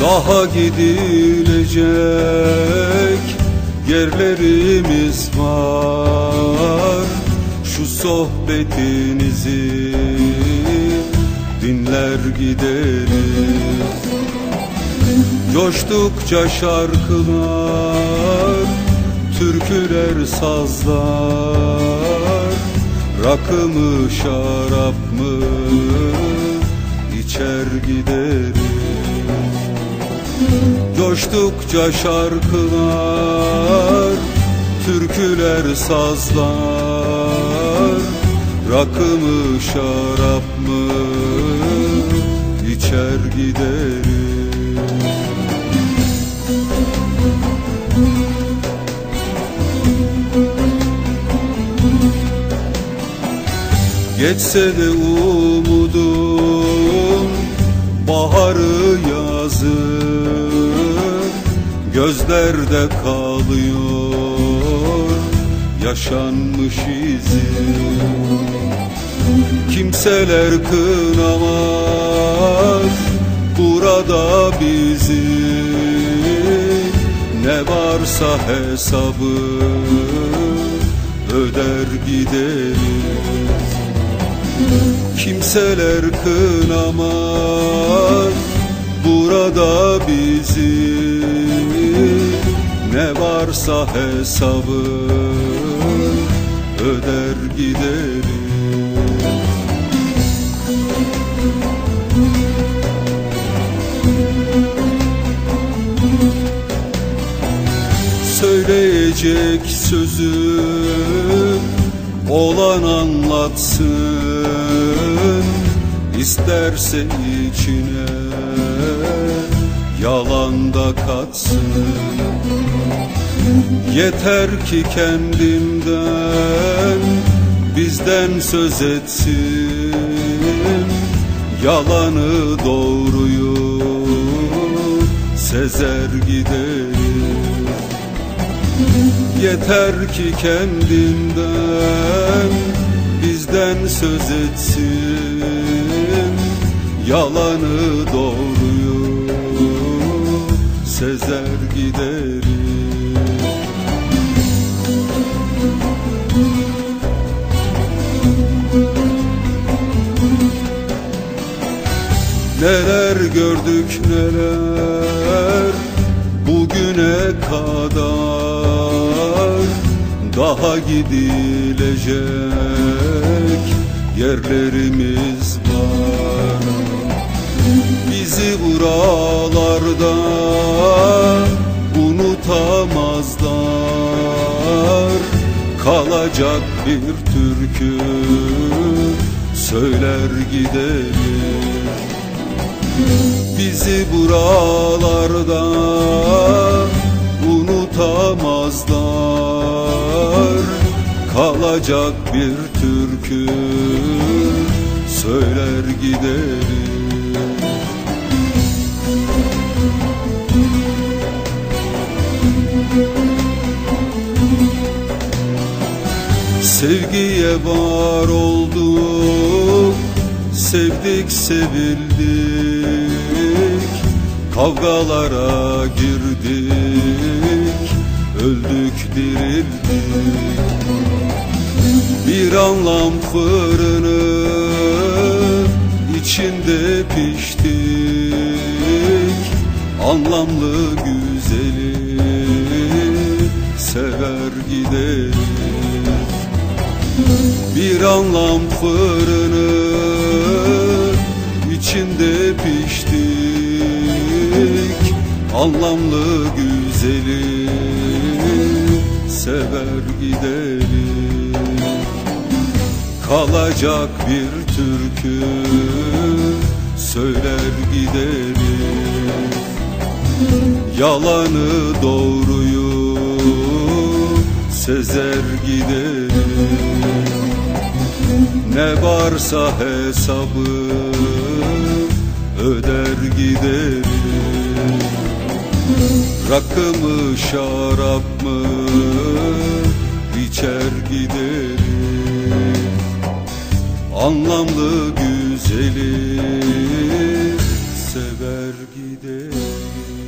Daha gidilecek yerlerimiz var. Şu sohbetinizi dinler gideriz. Coştukça şarkılar, türküler, sazlar. Rakı mı şarap mı içer gideriz Coştukça şarkılar, türküler, sazlar. Rakı mı şarap mı içer gideriz Geçse de umudum baharı yazı. Gözlerde kalıyor yaşanmış izi. Kimseler kınamaz burada bizi. Ne varsa hesabı öder gideriz Kimseler kınamaz? Burada bizi Ne varsa hesabı öder gideriz Söyleyecek sözüm olan anlatsın isterse içine yalan da katsın. Yeter ki kendinden bizden söz etsin. Yalanı doğruyu sezer gideriz Yeter ki kendinden bizden söz etsin Yalanı doğruyu sezer gideriz Neler gördük neler bugüne kadar? Daha gidilecek yerlerimiz Bizi buralarda unutamazlar. Kalacak bir türkü söyler gideriz Bizi buralarda unutamazlar. Kalacak bir türkü söyler gideriz Sevgiye var olduk Sevdik sevildik. Kavgalara girdik Öldük dirildik. Bir anlam fırını içinde piştik. Anlamlı güzeli sever gideriz bir anlam fırını içinde piştik. Anlamlı güzeli sever gidelim Kalacak bir türkü söyler gidelim Yalanı doğruyu sezer giderim Ne varsa hesabı öder giderim Rakı mı şarap mı içer giderim Anlamlı güzeli sever gidelim